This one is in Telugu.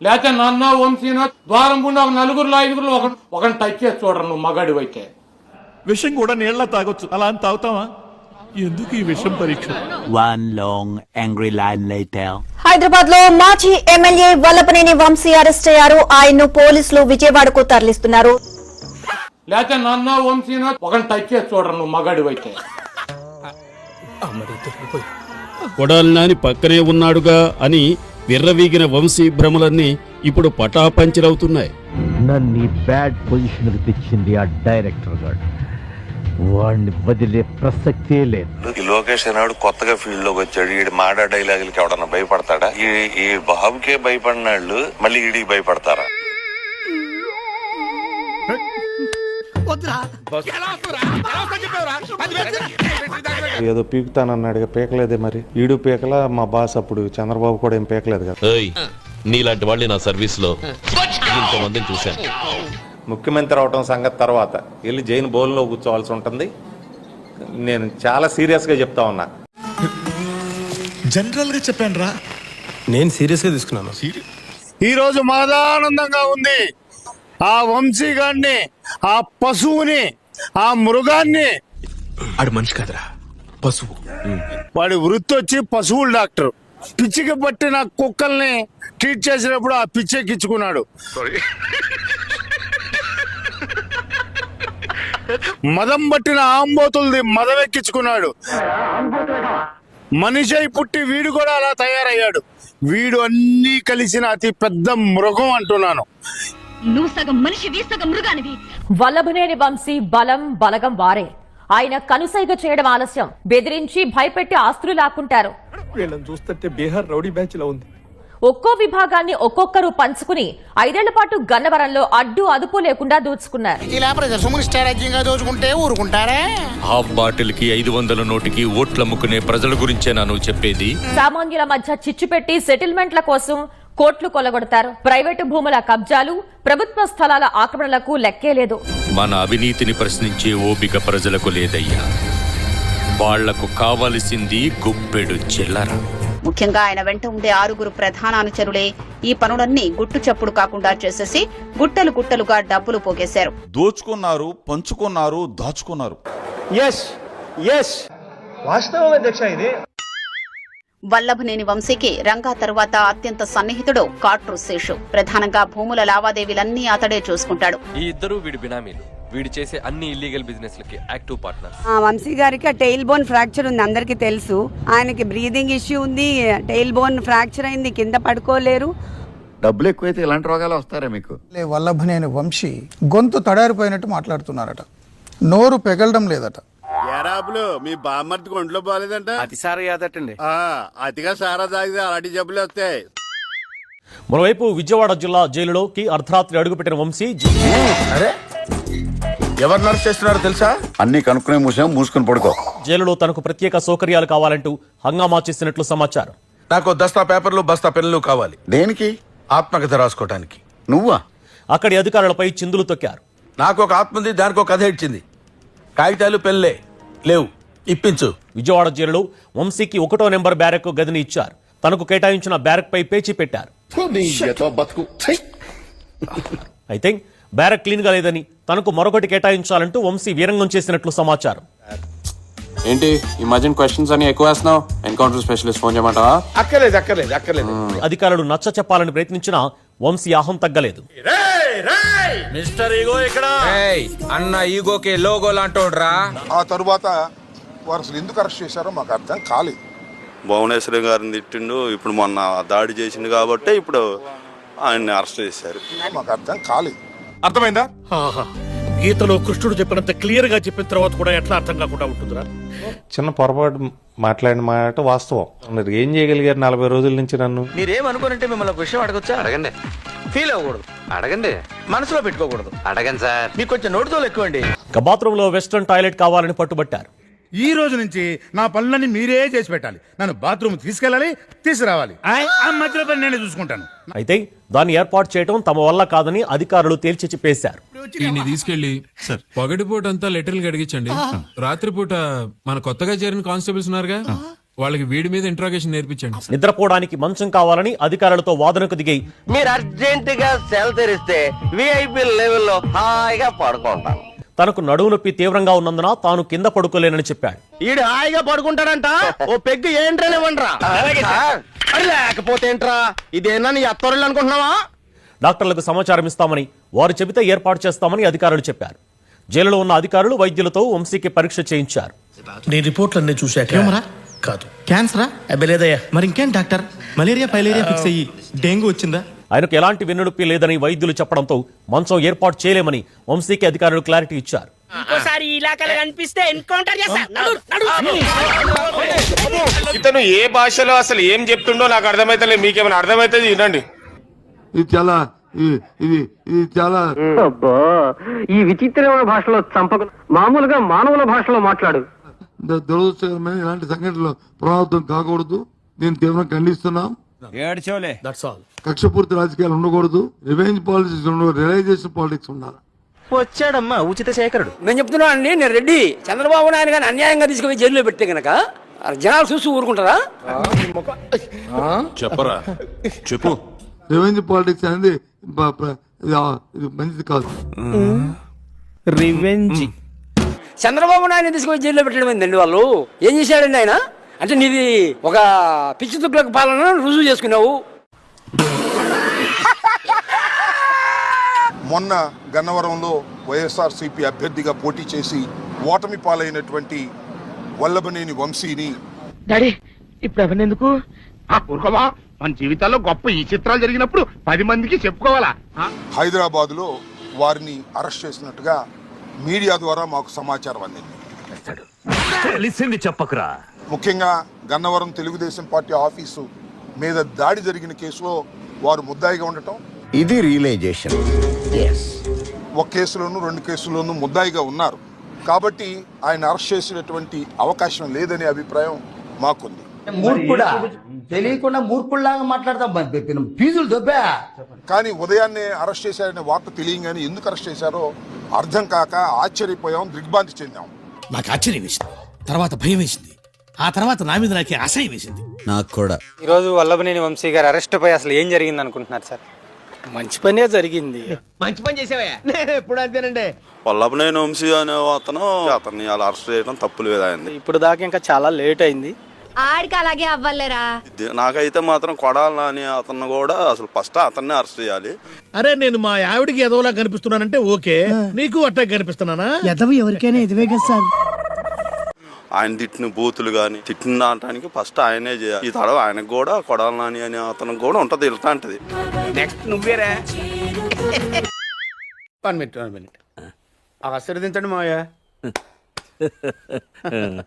లేకపోతే నన్న వంశీనో ద్వారం గుండా ఒక నలుగురులో ఐదుగురులో ఒక ఒకరిని టచ్ చేసి చూడరు నువ్వు మగాడి అయితే విషం కూడా నీళ్ళ తాగొచ్చు. అలా అని తాగుతావా? ఎందుకు ఈ విషం పరీక్ష? One long angry line later. హైదరాబాద్లో మాజీ ఎమ్మెల్యే వల్లభనేని వంశీ అరెస్ట్ అయ్యారు. ఆయన్ను పోలీసులు విజయవాడకు తరలిస్తున్నారు. లేకపోతే నన్న వంశీనో ఒకరిని టచ్ చేసి చూడరు నువ్వు మగాడి అయితే కొడాలి నాని పక్కనే ఉన్నాడుగా అని విర్రవీగిన వంశీ భ్రమలన్నీ ఇప్పుడు పటాపంచలవుతున్నాయి నన్ను ఈ బ్యాడ్ పొజిషన్ తెచ్చింది ఆ డైరెక్టర్ గారు వాడిని వదిలే ప్రసక్తే లేదు. ఈ లోకేష్ అన్నాడు కొత్తగా ఫీల్డ్లోకి వచ్చాడు. ఈడు మాడా డైలాగులకి ఎవడన్నా భయపడతాడా? ఈ ఈ బాబుకే భయపడినాళ్ళు మళ్ళీ ఈడికి భయపడతారా? ఏదో పీకుతానన్నాడు పీకలేదే మరి. ఈడు పీకల మా బాస్ అప్పుడు చంద్రబాబు కూడా ఏం పీకలేదు కదా. నీలాంటి వాళ్ళని నా సర్వీస్లో ఇంతమందిని చూశాను. ముఖ్యమంత్రి అవటం సంగతి తర్వాత వెళ్ళి జైన్ బౌల్లో కూర్చోవాల్సి ఉంటుంది. నేను చాలా సీరియస్గా చెప్తా ఉన్నా. జనరల్గా చెప్పాను రా నేను సీరియస్గా తీసుకున్నాను. ఈ రోజు మహదానందంగా ఉంది. ఆ వంశీ గారిని ఆ పశువుని ఆ మృగాన్ని. ఆడు మనిషి కాదురా పశువు. వాడి వృత్తి వచ్చి పశువుల డాక్టర్. పిచ్చికి పట్టిన కుక్కల్ని ట్రీట్ చేసినప్పుడు ఆ పిచ్చెక్కించుకున్నాడు మదం పట్టిన ఆంబోతులది మదం ఎక్కించుకున్నాడు. మనిషి అయి పుట్టి వీడు కూడా అలా తయారయ్యాడు. వీడు అన్నీ కలిసిన అతి పెద్ద మృగం అంటున్నాను. నువ్వు సగం మనిషివి సగం మృగానివి. వల్లభనేని వంశీ బలం బలగం వారే. ఆయన కనుసైగ చేయడం ఆలస్యం. బెదిరించి భయపెట్టి ఆస్తులు లాక్కుంటారు. వీళ్ళని చూస్తుంటే బీహార్ రౌడీ బ్యాచ్లో ఉంది. ఒక్కో విభాగాన్ని ఒక్కొక్కరు పంచుకుని ఐదేళ్ళ పాటు గన్నవరంలో అడ్డు అదుపు లేకుండా దోచుకున్నారు. ఇలా ప్రజలు స్ట్రాటజీగా దోచుకుంటే ఊరుకుంటారా? హాఫ్ బాటిల్కి ఐదు వందల నోటికి ఓట్లమ్ముకునే ప్రజల గురించే నువ్వు చెప్పేది? సామాన్యుల మధ్య చిచ్చు పెట్టి సెటిల్మెంట్ల కోసం కోట్లు కొలగొడతారు ప్రైవేటు భూముల కబ్జాలు ప్రభుత్వ స్థలాల ఆక్రమణలకు లెక్కే లేదు. మన అవినీతిని ప్రశ్నించే ఓపిక ప్రజలకు లేదయ్యా. వాళ్ళకు కావలసింది గుప్పెడు చిల్లర. ముఖ్యంగా ఆయన వెంట ఉండే ఆరుగురు ప్రధాన అనుచరులే ఈ పనులన్నీ గుట్టు చప్పుడు కాకుండా చేసేసి గుట్టలు గుట్టలుగా డబ్బులు పోగేశారు. దోచుకున్నారు పంచుకున్నారు దాచుకున్నారు. ఎస్ ఎస్ వాస్తవం అధ్యక్ష ఇది. వల్లభనేని వంశీకి రంగా తరువాత అత్యంత సన్నిహితుడు కాట్రు శేషు. ప్రధానంగా భూముల లావాదేవీలన్నీ అతడే చూసుకుంటాడు. ఈ ఇద్దరు వీడి బినామీలు. వీడు చేసే అన్ని ఇల్లీగల్ బిజినెస్ లకి యాక్టివ్ పార్ట్నర్ ఆ వంశీ గారికి ఆ టైల్ బోన్ ఫ్రాక్చర్ ఉంది అందరికీ తెలుసు. ఆయనకి బ్రీదింగ్ ఇష్యూ ఉంది టైల్ బోన్ ఫ్రాక్చర్ అయింది కింద పడుకోలేరు. డబ్బులు ఎక్కువైతే ఇలాంటి రోగాలు వస్తారా మీకు? వల్లభనేని వంశీ గొంతు తడారిపోయినట్టు మాట్లాడుతున్నారట. నోరు పెగలడం లేదట. ఎరాబులు మీ బామ్మర్తికి ఒంట్లో బాగాలేదంట అతిసారి యాదటండి. అతిగా సారా తాగితే అలాంటి జబ్బులు వస్తాయి. మరోవైపు విజయవాడ జిల్లా జైలులోకి అర్ధరాత్రి అడుగుపెట్టిన వంశీ ఎవరు నర్స్ చేస్తున్నారో తెలుసా? అన్ని కనుక్కునే మూసాం మూసుకుని పడుకో. జైలులో తనకు ప్రత్యేక సౌకర్యాలు కావాలంటూ హంగామా చేసినట్లు సమాచారం. నాకు దస్తా పేపర్లు బస్తా పెన్నులు కావాలి. దేనికి? ఆత్మకథ రాసుకోవటానికి నువ్వా? అక్కడి అధికారులపై చిందులు తొక్కారు. నాకు ఒక ఆత్మ ఉంది దానికి ఒక కథ ఇచ్చింది. కాగితాలు పెళ్ళే లేవు. ఇప్పించు. విజయవాడ జైలులో వంశీకి ఒకటో నెంబర్ బ్యారెక్ గదిని ఇచ్చారు. తనకు కేటాయించిన బ్యారెక్ పై పేచీ పెట్టారు. అయితే బ్యారెక్ క్లీన్గా లేదని తనకు మరొకటి కేటాయించాలంటూ వంశీ వీరంగం చేసినట్లు సమాచారం. ఏంటి ఈ మధ్యన క్వశ్చన్స్ అని ఎక్కువ వేస్తున్నావు? ఎన్కౌంటర్ స్పెషలిస్ట్ ఫోన్ చేయమంటావా? అక్కర్లేదు అక్కర్లేదు అక్కర్లేదు. అధికారులు నచ్చ చెప్పాలని ప్రయత్నించినా వంశీ అహం తగ్గలేదు. మిస్టర్ ఈగో ఇక్కడ. అన్న ఈగోకే లోగో లాంటోడ్రా. ఆ తరువాత వారు అసలు ఎందుకు అరెస్ట్ చేశారో మాకు అర్థం కాలేదు. భువనేశ్వరి గారిని తిట్టిండు ఇప్పుడు మొన్న దాడి చేసిండు కాబట్టి ఇప్పుడు ఆయన్ని అరెస్ట్ చేశారు. మాకు అర్థం కాలేదు. అర్థమైందా? గీతలో కృష్ణుడు చెప్పినంత క్లియర్గా చెప్పిన తర్వాత కూడా ఎట్లా అర్థం కాకుండా ఉంటుందిరా? చిన్న పొరపాటు మాట్లాడిన మాట వాస్తవం. మరి ఏం చేయగలిగారు నలభై రోజుల నుంచి నన్ను? మీరేమనుకోనంటే మిమ్మల్ని ఒక విషయం అడగొచ్చా? అడగండి. ఫీల్ అవ్వకూడదు. అడగండి. మనసులో పెట్టుకోకూడదు. అడగండి సార్. మీకు కొంచెం నోటితో ఎక్కువండి. ఇక బాత్రూంలో వెస్ట్రన్ టాయిలెట్ కావాలని పట్టుబట్టారు. ఈ రోజు నుంచి నా పనులన్నీ మీరే చేసి పెట్టాలి. నన్ను బాత్రూమ్ తీసుకెళ్ళాలి తీసుకురావాలి. ఆ మధ్యలో పని నేనే చూసుకుంటాను. అయితే దాన్ని ఏర్పాటు చేయడం తమ వల్ల కాదని అధికారులు తేల్చి చెప్పేశారు. వీడిని తీసుకెళ్ళి పగటిపూట అంతా లెటర్లు అడిగించండి రాత్రిపూట మన కొత్తగా చేరిన కానిస్టేబుల్స్ ఉన్నారుగా? వాళ్ళకి వీడి మీద ఇంట్రాగేషన్ నేర్పించండి. నిద్రపోవడానికి మంచం కావాలని అధికారులతో వాదనకు దిగి మీరు అర్జెంట్గా సెల్ తెరిస్తే విఐపి లెవెల్లో హాయిగా పడుకుంటాను తనకు నడువు నొప్పి తీవ్రంగా ఉన్నందున తాను కింద పడుకోలేనని చెప్పాడు. ఈడు హాయిగా పడుకుంటాడంట. ఓ పెగ్గు ఏంట్రా ఇవ్వండిరా. లేకపోతే ఏంట్రా? ఇదేనా నీ అత్తరులు అనుకుంటున్నావా? డాక్టర్లకు సమాచారం ఇస్తామని వారు చెబితే ఏర్పాటు చేస్తామని అధికారులు చెప్పారు. జైలులో ఉన్న అధికారులు వైద్యులతో వంశీకి పరీక్ష చేయించారు. నీ రిపోర్ట్లన్నీ చూశాక కాదు. క్యాన్సరా? అబ్బలేదయ్యా మరి ఇంకేం డాక్టర్? మలేరియా ఫైలేరియా ఫిక్స్ అయ్యి డెంగ్యూ వచ్చిందా? ఆయనకు ఎలాంటి వెన్నునొప్పి లేదని వైద్యులు చెప్పడంతో మంచం ఏర్పాటు చేయలేమని వంశీకి అధికారులు క్లారిటీ ఇచ్చారు. ఇంకోసారి ఈ ఇలాకాలు కనిపిస్తే ఎన్కౌంటర్ చేస్తా. ఇతను ఏ భాషలో అసలు ఏం చెప్తుండో నాకు అర్థమైతే మీకేమైనా అర్థమైతుంది? వినండి. ఇది చాలా ఇది ఇది ఇది చాలా ఈ విచిత్రమైన భాషలో చంపక మామూలుగా మానవుల భాషలో మాట్లాడు. దురదృష్టకరమైన ఇలాంటి సంఘటనలు పునరావృతం కాకూడదు. నేను తీవ్రంగా ఖండిస్తున్నాం. దట్స్ ఆల్ కక్షపూర్తి రాజకీయాలు ఉండకూడదు. రివెంజ్ పాలిటిక్స్ ఉండకూడదు రియలైజేషన్ పాలిటిక్స్ ఉండాలి. వచ్చాడమ్మా ఉచిత శేఖరుడు. నేను చెప్తున్నా అండి నేను రెడ్డి. చంద్రబాబు నాయుడు గారిని అన్యాయంగా తీసుకుపోయి జైల్లో పెడితే గనక జనాలు చూసి ఊరుకుంటారా? చెప్పరా? చెప్పు. రివెంజ్ పాలిటిక్స్ అనేది మంచిది కాదు. రివెంజ్. చంద్రబాబు నాయుడు తీసుకుపోయి జైల్లో పెట్టడం ఏందండి వాళ్ళు? ఏం చేశాడండి ఆయన? అంటే నీది ఒక పిచ్చి తుక్కులకు పాలన రుజువు చేసుకున్నావు. మొన్న గన్నవరంలో వైఎస్ఆర్ సిపి అభ్యర్థిగా పోటీ చేసి ఓటమి పాలైనటువంటి వల్లభనేని వంశీని డాడీ ఇప్పుడు అవన్నీ ఎందుకు? ఊరుకోవా మన జీవితాల్లో గొప్ప ఈ చిత్రాలు జరిగినప్పుడు పది మందికి చెప్పుకోవాలా? హైదరాబాద్లో వారిని అరెస్ట్ చేసినట్టుగా మీడియా ద్వారా మాకు సమాచారం అందింది. తెలిసింది చెప్పకురా. ముఖ్యంగా గన్నవరం తెలుగుదేశం పార్టీ ఆఫీసు మీద దాడి జరిగిన కేసులో వారు ముద్దాయిగా ఉండటం. ఇది రియలైజేషన్. ఒక కేసులోను రెండు కేసుల్లోనూ ముద్దాయిగా ఉన్నారు. కాబట్టి ఆయన అరెస్ట్ చేసినటువంటి అవకాశం లేదనే అభిప్రాయం మాకుంది. మూర్ఖుడా? తెలియకుండా మూర్ఖుల్లాగా మాట్లాడతాం ఫీజులు దొబ్బా. కానీ ఉదయాన్నే అరెస్ట్ చేశారనే వార్త తెలియగానే ఎందుకు అరెస్ట్ చేశారో అర్థం కాక ఆశ్చర్యపోయాం దిగ్భ్రాంతి చెందాం. నాకు ఆశ్చర్యం వేసింది. తర్వాత భయం వేసింది. ఆ తర్వాత నా మీద నాకే అసహ్యం వేసింది. నాకు కూడా. ఈ రోజు వల్లభనేని వంశీ గారు అరెస్ట్ పై అసలు ఏం జరిగింది అనుకుంటున్నారు సార్? మంచి పనే జరిగింది. మంచి పని చేసావా నేను ఎప్పుడు అంతేనండి. వల్లభనేని వంశీ అనే అతను అతన్ని అలా అరెస్ట్ చేయడం తప్పు లేదు ఆయన ఇప్పుడు దాకా ఇంకా చాలా లేట్ అయింది. ఆడికి అలాగే అవ్వలేరా? నాకైతే మాత్రం కొడాలని అతను కూడా అసలు ఫస్ట్ అతన్ని అరెస్ట్ చేయాలి. అరే నేను మా ఆవిడికి ఎదవలా కనిపిస్తున్నానంటే ఓకే. నీకు అట్టా కనిపిస్తున్నానా? ఎదవి ఎవరికైనా ఇదివే కదా సార్. ఆయన తిట్టిన బూతులు కానీ తిట్టిన దాటానికి ఫస్ట్ ఆయనే చేయాలి. ఈ తడవ ఆయనకు కూడా కొడాలని అని అతనికి కూడా ఉంటది ఇలాంటిది నెక్స్ట్ నువ్వేరా? వన్ మినిట్ వన్ మినిట్ ఆశీర్వదించండి మాయా